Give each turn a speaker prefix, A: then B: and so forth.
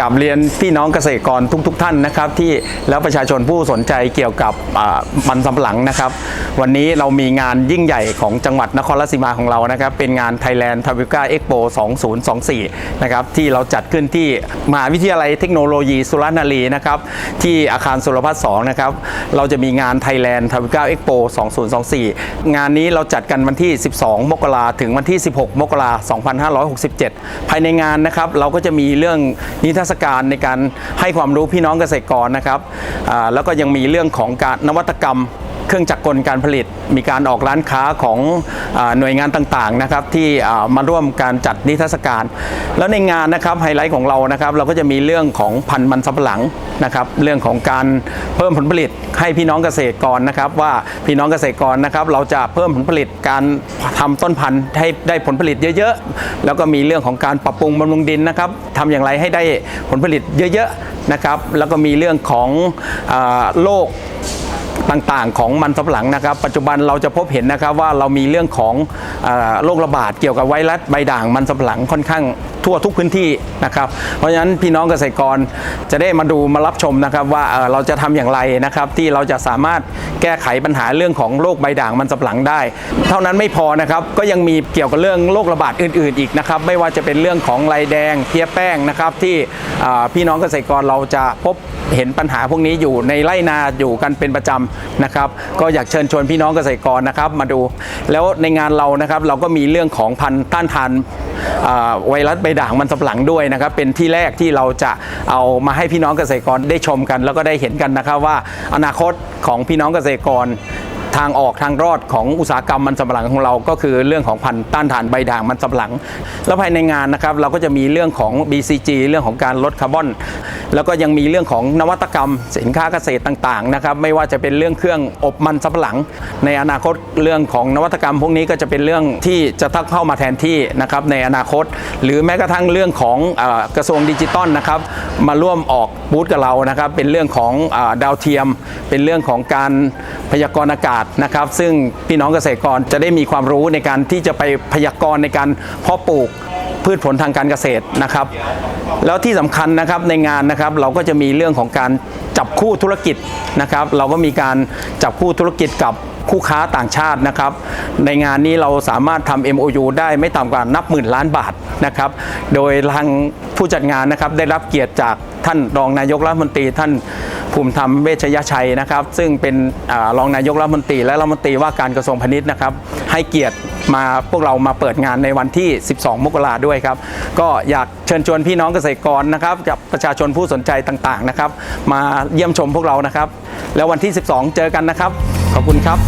A: กับเรียนพี่น้องเกษตรกรทุกๆท่านนะครับ ที่แล้วประชาชนผู้สนใจเกี่ยวกับมันสำปะหลังนะครับ วันนี้เรามีงานยิ่งใหญ่ของจังหวัดนครราชสีมาของเรานะครับ เป็นงาน Thailand t a b i c a Expo 2024 นะครับที่เราจัดขึ้นที่มหาวิทยาลัยเทคโนโลยีสุรนารีนะครับที่อาคารสุรพัฒน์2นะครับเราจะมีงาน Thailand t a b i c a Expo 2024 งานนี้เราจัดกันวันที่ 12 มกราถึงวันที่ 16 มกรา2567 ภายในงานนะครับเราก็จะมีเรื่องนิทรรศการในการให้ความรู้พี่น้องเกษตรกรนะครับแล้วก็ยังมีเรื่องของการนวัตกรรม เครื่องจักรกลการผลิต มีการออกร้านค้าของอหน่วยงานต่างๆนะครับที่มาร่วมการจัดนิทรรศการ แล้วในงานนะครับไฮไลท์ของเรานะครับเราก็จะมีเรื่องของพันธุ์มันสำปะหลังนะครับเรื่องของการเพิ่มผลผลิตให้พี่น้องเกษตรกรนะครับว่าพี่น้องเกษตรกรนะครับเราจะเพิ่มผลผลิตการทำต้นพันธุ์ให้ได้ผลผลิตเยอะๆ แล้วก็มีเรื่องของการปรับปรุงบำรุงดินนะครับทำอย่างไรให้ได้ผลผลิตเยอะๆนะครับแล้วก็มีเรื่องของอโรค ต่างๆ ของมันสำปะหลังนะครับ ปัจจุบันเราจะพบเห็นนะครับว่าเรามีเรื่องของอโรคระบาดเกี่ยวกับไวรัสใบด่างมันสำปะหลังค่อนข้างทั่วทุกพื้นที่นะครับ เพราะฉะนั้นพี่น้องเกษตรกรจะได้มาดูมารับชมนะครับว่าเราจะทำอย่างไรนะครับ ที่เราจะสามารถแก้ไขปัญหาเรื่องของโรคใบด่างมันสำปะหลังได้ เท่านั้นไม่พอนะครับก็ยังมีเกี่ยวกับเรื่องโรคระบาดอื่น ๆ อีกนะครับ ไม่ว่าจะเป็นเรื่องของลายแดงเพี้ยแป้งนะครับที่พี่น้องเกษตรกรเราจะพบเห็นปัญหาพวกนี้อยู่ในไร่นาอยู่กันเป็นประจำนะครับก็อยากเชิญชวนพี่น้องเกษตรกรนะครับมาดู แล้วในงานเรานะครับเราก็มีเรื่องของพันธุ์ต้านทานไวรัสใบด่างมันสำปะหลังด้วยนะครับเป็นที่แรกที่เราจะเอามาให้พี่น้องเกษตรกรได้ชมกัน แล้วก็ได้เห็นกันนะครับว่าอนาคตของพี่น้องเกษตรกร ทางออกทางรอดของอุตสาหกรรมมันสำปะหลังของเราก็คือเรื่องของพันธุ์ต้านทานใบด่างมันสำปะหลัง แล้วภายในงานนะครับเราก็จะมีเรื่องของ BCG เรื่องของการลดคาร์บอน แล้วก็ยังมีเรื่องของนวัตกรรม สินค้าเกษตรต่างๆนะครับไม่ว่าจะเป็นเรื่องเครื่องอบมันสำปะหลัง ในอนาคตเรื่องของนวัตกรรม พวกนี้ก็จะเป็นเรื่องที่จะทักเข้ามาแทนที่นะครับในอนาคต หรือแม้กระทั่งเรื่องของอกระทรวงดิจิตอลนะครับมาร่วมออกบูธกับเรานะครับเป็นเรื่องของอดาวเทียม เป็นเรื่องของการพยากรณ์อากาศนะครับซึ่งพี่น้องเกษตรกรจะได้มีความรู้ในการที่จะไปพยากรณ์ในการเพาะปลูกพืชผลทางการเกษตรนะครับ แล้วที่สำคัญนะครับในงานนะครับเราก็จะมีเรื่องของการ จับคู่ธุรกิจนะครับเราก็มีการจับคู่ธุรกิจกับคู่ค้าต่างชาตินะครับ ในงานนี้เราสามารถทำ MOU ได้ไม่ต่ำกว่านับหมื่นล้านบาทนะครับ โดยทางผู้จัดงานนะครับได้รับเกียรติจากท่านรองนายกรัฐมนตรีท่านภูมิธรรมเวชยชัยนะครับ ซึ่งเป็นอรองนายกรัฐมนตรีและรัฐมนตรีว่าการกระทรวงพาณิชย์นะครับ ให้เกียรติมาพวกเรามาเปิดงานในวันที่ 12 มกราด้วยครับ ก็อยากเชิญชวนพี่น้องเกษตรกรนะครับกับประชาชนผู้สนใจต่างๆนะครับ มาเยี่ยมชมพวกเรานะครับ แล้ววันที่ 12 เจอกันนะครับ ขอบคุณครับ